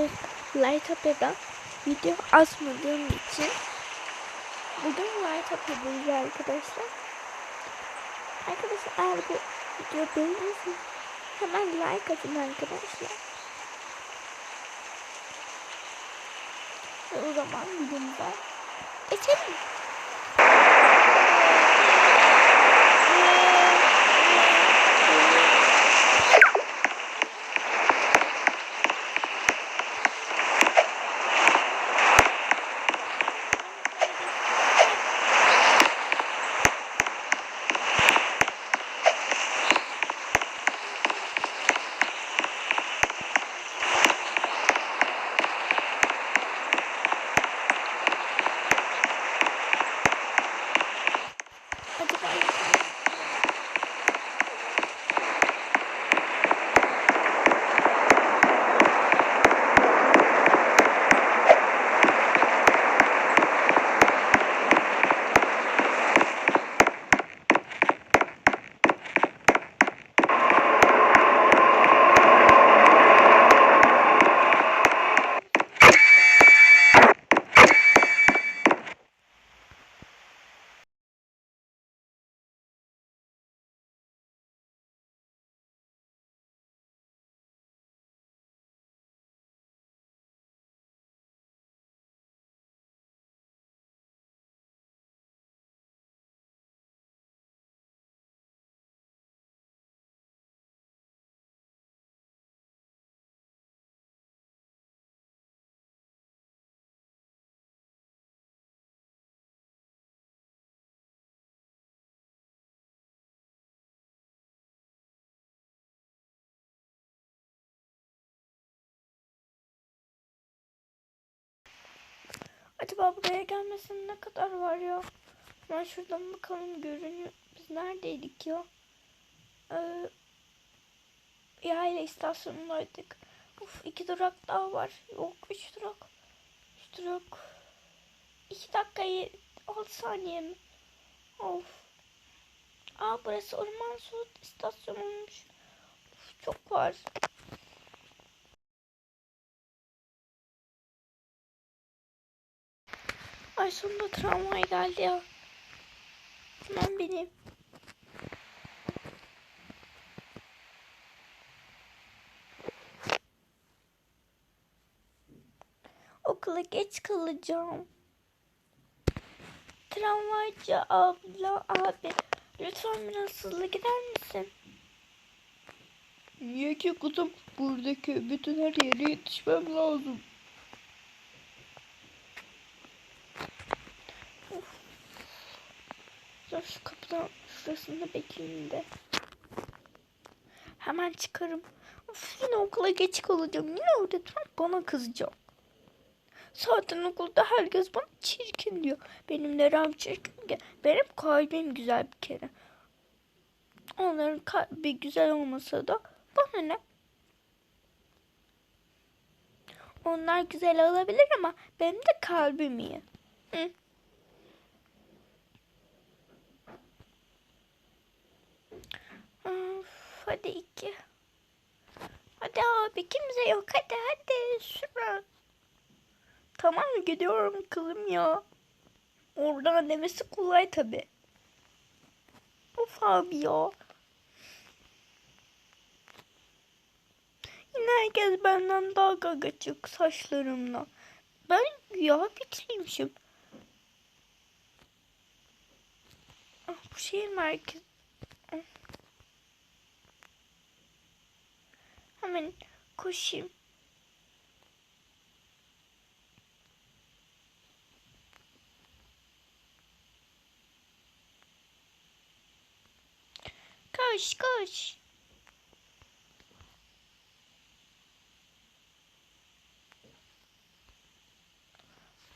Light, Light Up'e video asmadığım için bugün Light Up yapıyoruz arkadaşlar. Arkadaşlar eğer bu video beğenirseniz hemen like atın arkadaşlar. O zaman videomuza geçelim. Acaba buraya gelmesine ne kadar var ya? Ben şuradan bakalım görünüyor. Biz neredeydik ya? Ee, yayla istasyonundaydık. Uf iki durak daha var. Yok üç durak. Üç durak. İki dakika altı saniye mi? Of. Aa burası Orman Su istasyonuymuş. Uf, çok var. Ay sonunda tramvay geldi ya. Hemen bineyim. Okula geç kalacağım. Tramvaycı abla abi lütfen biraz hızlı gider misin? Niye ki kızım? Buradaki bütün her yere yetişmem lazım. Şu kapıdan şurasında bekleyeyim de. Hemen çıkarım. Of, yine okula geç kalacağım. Yine öğretmen bana kızacak. Zaten okulda herkes bana çirkin diyor. Benim nerem çirkin ki? Benim kalbim güzel bir kere. Onların kalbi güzel olmasa da bana ne? Onlar güzel olabilir ama benim de kalbim iyi. Hı. Of, hadi iki. Hadi abi kimse yok. Hadi hadi şura. Tamam gidiyorum kızım ya. Oradan demesi kolay tabi. Of abi ya. Yine herkes benden daha gagacık saçlarımla. Ben ya bitirmişim. Ah, bu şehir merkezi. Hemen koşayım. Koş koş.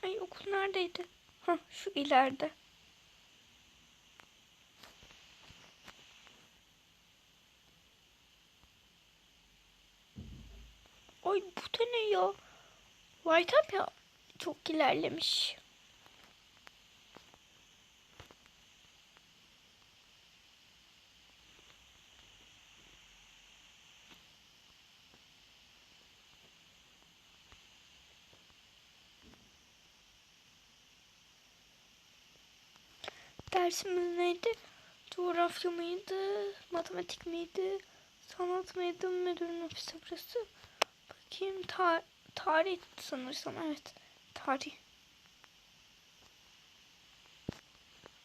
Ay okul neredeydi? Hah şu ileride. Ay bu da ne ya? White up ya çok ilerlemiş. dersimiz neydi? Coğrafya mıydı? Matematik miydi? Sanat mıydı? Müdürün ofisi burası. Bakayım ta tarih sanırsam evet. Tarih.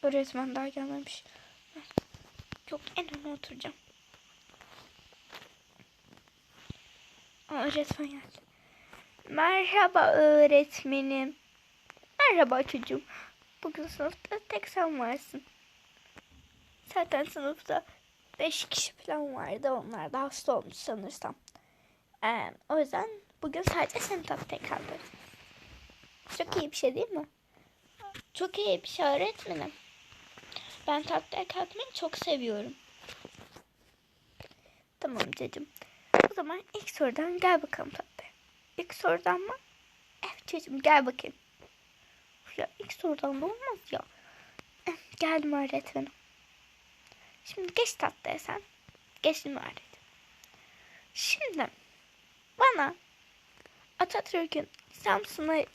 Öğretmen daha gelmemiş. Yok en öne oturacağım. Aa, öğretmen geldi. Merhaba öğretmenim. Merhaba çocuğum. Bugün sınıfta tek sen varsın. Zaten sınıfta beş kişi falan vardı. Onlar da hasta olmuş sanırsam. Ee, o yüzden bugün sadece sen tatlıya kaldın. Çok iyi bir şey değil mi? Çok iyi bir şey öğretmenim. Ben tatlıya kalkmayı çok seviyorum. Tamam çocuğum. O zaman ilk sorudan gel bakalım tatlıya. İlk sorudan mı? Evet çocuğum gel bakayım. Ya ilk sorudan da olmaz ya. Geldim öğretmenim. Şimdi geç tatlıya sen. Geçtim öğretmenim. Şimdi bana Atatürk'ün Samsun'a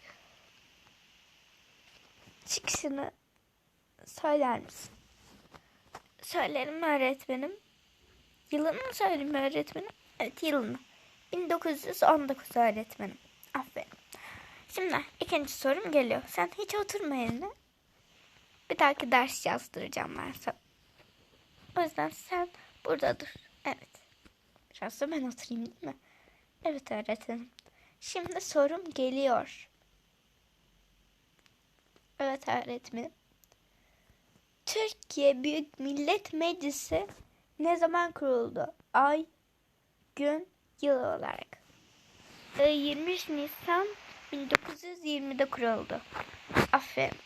çıkışını söyler misin? Söylerim öğretmenim. Yılını mı söyleyeyim öğretmenim? Evet yılını. 1919 öğretmenim. Aferin. Şimdi ikinci sorum geliyor. Sen hiç oturma yerine. Bir dahaki ders yazdıracağım ben sana. O yüzden sen burada dur. Evet. Biraz da ben oturayım değil mi? Evet öğretmenim. Şimdi sorum geliyor. Evet öğretmenim. Türkiye Büyük Millet Meclisi ne zaman kuruldu? Ay, gün, yıl olarak. Ee, 23 Nisan 1920'de kuruldu. Aferin.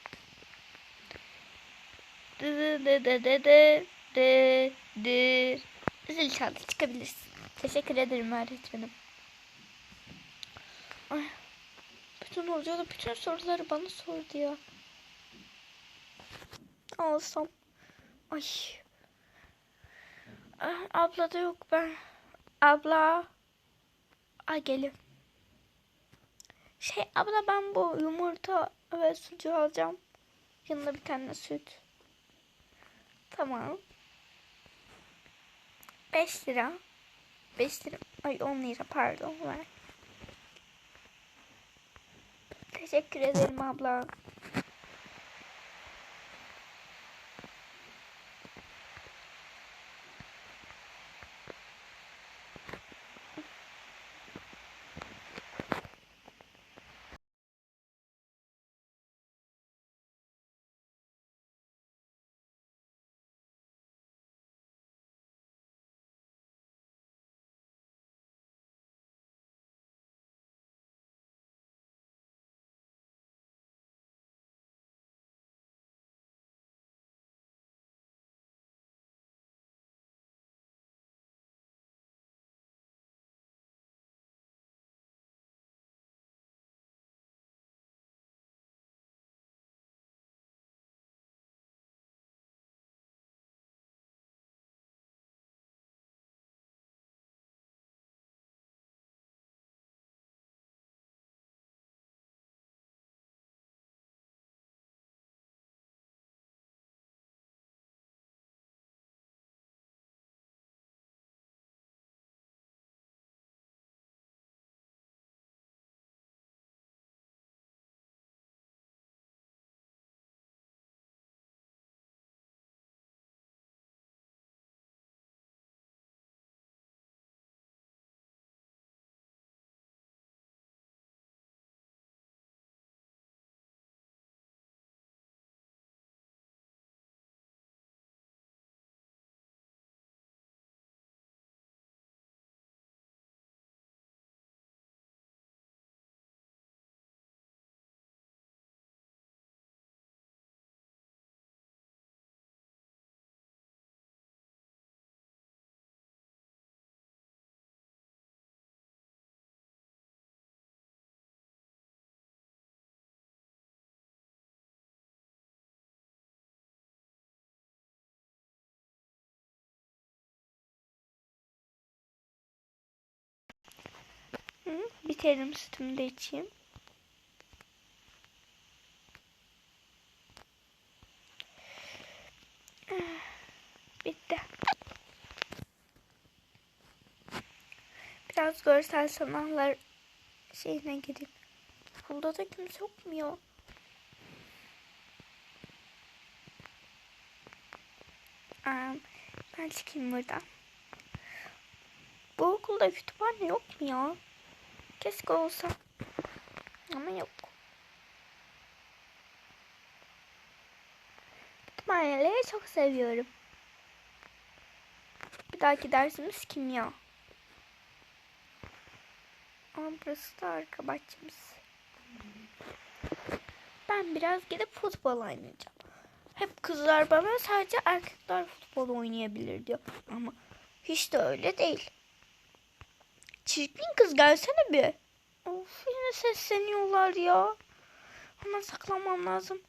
Dı dı dı dı dı dı dı. Zil çaldı çıkabilirsin. Teşekkür ederim öğretmenim. Ay, bütün hoca da bütün soruları bana sordu ya. Alsam. Ay. Ah, abla da yok ben. Abla. Ay gelin. Şey abla ben bu yumurta ve sucuğu alacağım. Yanına bir tane süt. Tamam. 5 lira. 5 lira. Ay 10 lira pardon ver. Teşekkür ederim abla. Hı, bitelim sütümü de içeyim. Bitti. Biraz görsel sanatlar şeyine gidip. Burada da kimse yok mu ya? Ben çıkayım buradan. Bu okulda kütüphane yok mu ya? Keşke olsa. Ama yok. Kütüphaneleri çok seviyorum. Bir dahaki dersimiz kimya. Ama burası da arka bahçemiz. Ben biraz gidip futbol oynayacağım. Hep kızlar bana sadece erkekler futbol oynayabilir diyor. Ama hiç de öyle değil. Çirkin kız gelsene bir. Of yine sesleniyorlar ya. Hemen saklanmam lazım.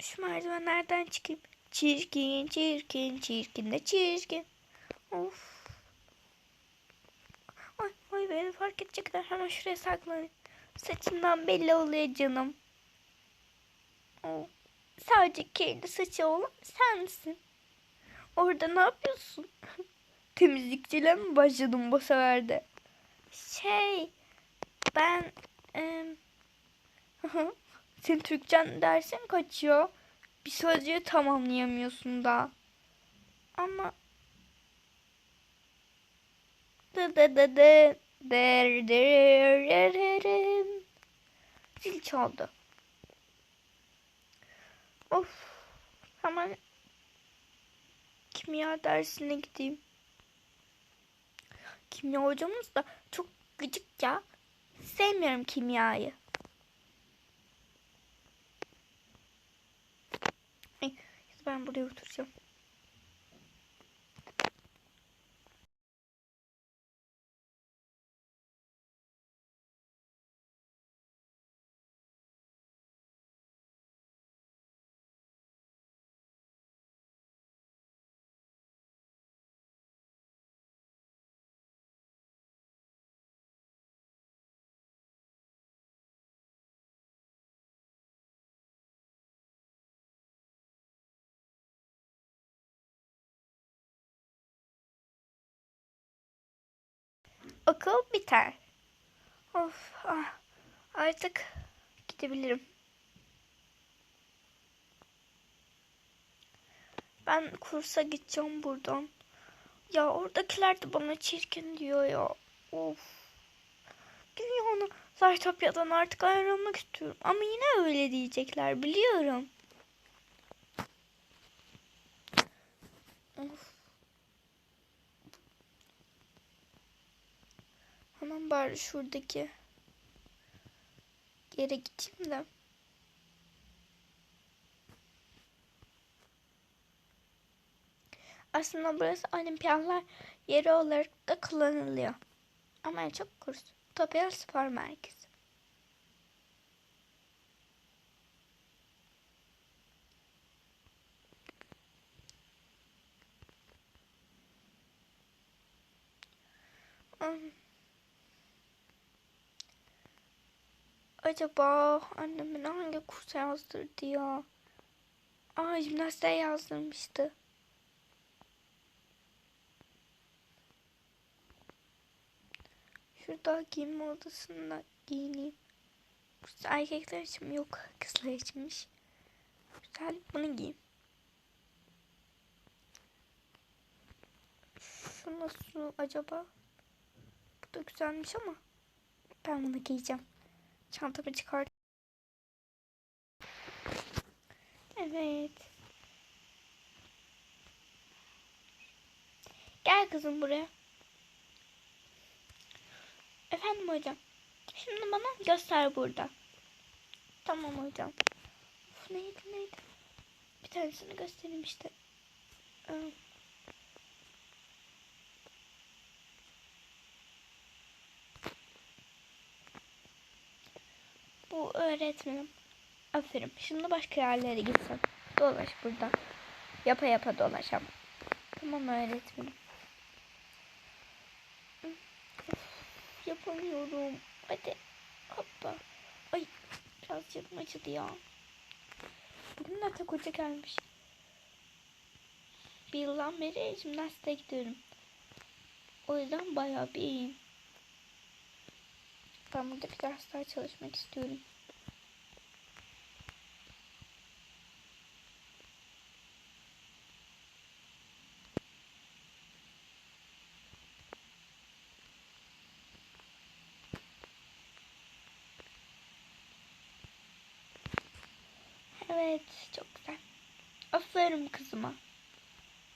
Şu merdivenlerden çıkayım. Çirkin, çirkin, çirkin de çirkin. Of. Ay, ay beni fark edecekler. Hemen şuraya saklanayım. Saçımdan belli oluyor canım. Of. Sadece kendi saçı olan sensin. Orada ne yapıyorsun? Temizlikçiyle mi başladın bu sefer? Şey, ben... em, Senin Türkçen dersin kaçıyor. Bir sözcüğü tamamlayamıyorsun daha. Ama... Dı dı dı dı. Der der der. Zil çaldı. Of. Hemen kimya dersine gideyim. Kimya hocamız da çok gıcık ya. Sevmiyorum kimyayı. Ay, ben buraya oturacağım. Okul biter. Of, ah, artık gidebilirim. Ben kursa gideceğim buradan. Ya oradakiler de bana çirkin diyor ya. Of. Dünyanın Zartopya'dan artık ayrılmak istiyorum. Ama yine öyle diyecekler biliyorum. Of. Hemen bari şuradaki yere gideyim de. Aslında burası olimpiyatlar yeri olarak da kullanılıyor. Ama çok kurs. Topya Spor Merkezi. Hmm. Acaba annem beni hangi kursa yazdırdı ya? Aa jimnastiğe yazdırmıştı. Şurada giyinme odasında giyineyim. Burası erkekler için? Yok kızlar içinmiş. Güzel bunu giyeyim. Şu nasıl acaba? Bu da güzelmiş ama ben bunu giyeceğim. Çantamı çıkart. Evet. Gel kızım buraya. Efendim hocam. Şimdi bana göster burada. Tamam hocam. Of, neydi neydi? Bir tanesini göstereyim işte. Ee, Bu öğretmenim. Aferin. Şimdi başka yerlere gitsin. Dolaş burada. Yapa yapa dolaş ama. Tamam öğretmenim. Yapamıyorum. Hadi. Hoppa. Ay. Biraz canım acıdı ya. Bugün de tek hoca gelmiş. Bir yıldan beri jimnastiğe gidiyorum. O yüzden bayağı bir iyiyim. Ben burada biraz daha çalışmak istiyorum. Evet, çok güzel. Aferin kızıma.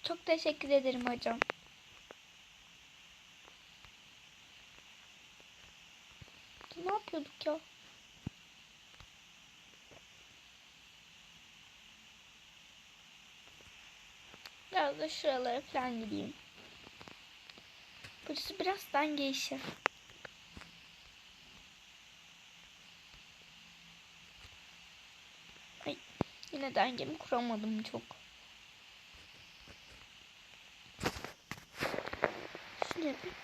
Çok teşekkür ederim hocam. Ne yapıyorduk ya? Biraz da şuralara falan gideyim. Burası biraz denge işi. Ay, yine dengemi kuramadım çok. Şunu yapayım.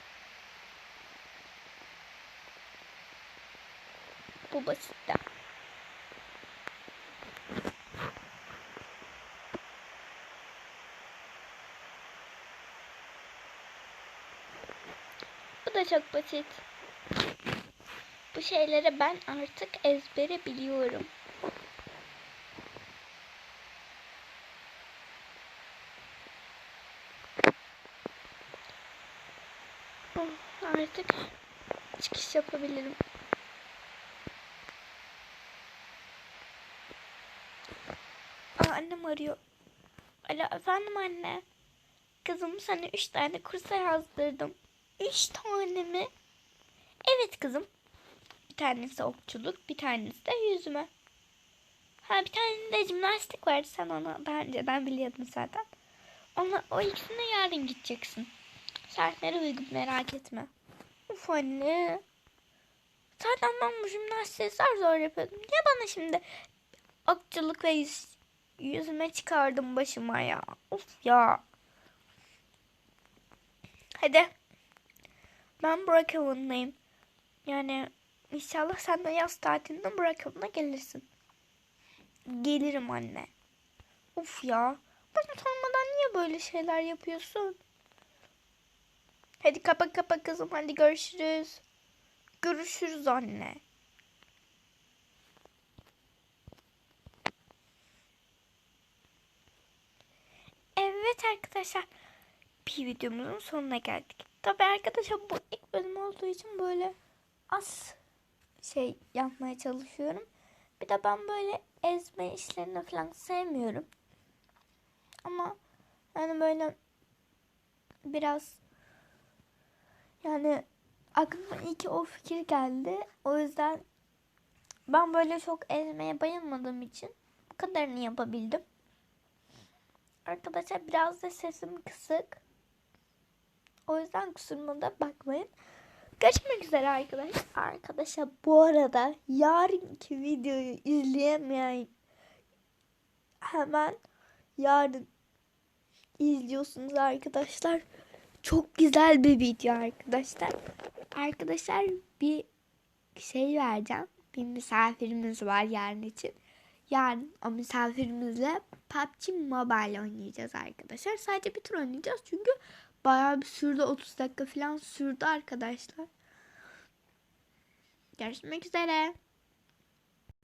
De. Bu da çok basit. Bu şeyleri ben artık ezbere biliyorum. Artık çıkış yapabilirim. Annem arıyor. Alo efendim anne. Kızım sana üç tane kursa yazdırdım. Üç tane mi? Evet kızım. Bir tanesi okçuluk, bir tanesi de yüzme. Ha bir tane de jimnastik vardı. Sen onu daha önceden biliyordun zaten. Ona, o ikisine yarın gideceksin. Saatleri uygun merak etme. Uf anne. Zaten ben bu jimnastiği zar zor yapıyordum. Niye bana şimdi okçuluk ve yüz, yüzme çıkardım başıma ya. Uf ya. Hadi. Ben Brookhaven'dayım. Yani inşallah sen de yaz tatilinde Brookhaven'a gelirsin. Gelirim anne. Uf ya. Bana sormadan niye böyle şeyler yapıyorsun? Hadi kapa kapa kızım. Hadi görüşürüz. Görüşürüz anne. Evet arkadaşlar. Bir videomuzun sonuna geldik. Tabi arkadaşlar bu ilk bölüm olduğu için böyle az şey yapmaya çalışıyorum. Bir de ben böyle ezme işlerini falan sevmiyorum. Ama yani böyle biraz yani aklıma iyi ki o fikir geldi. O yüzden ben böyle çok ezmeye bayılmadığım için bu kadarını yapabildim. Arkadaşlar biraz da sesim kısık. O yüzden kusuruma da bakmayın. Görüşmek üzere arkadaşlar. Arkadaşlar bu arada yarınki videoyu izleyemeyen hemen yarın izliyorsunuz arkadaşlar. Çok güzel bir video arkadaşlar. Arkadaşlar bir şey vereceğim. Bir misafirimiz var yarın için. Yarın o misafirimizle PUBG Mobile oynayacağız arkadaşlar. Sadece bir tur oynayacağız çünkü bayağı bir sürdü. 30 dakika falan sürdü arkadaşlar. Görüşmek üzere.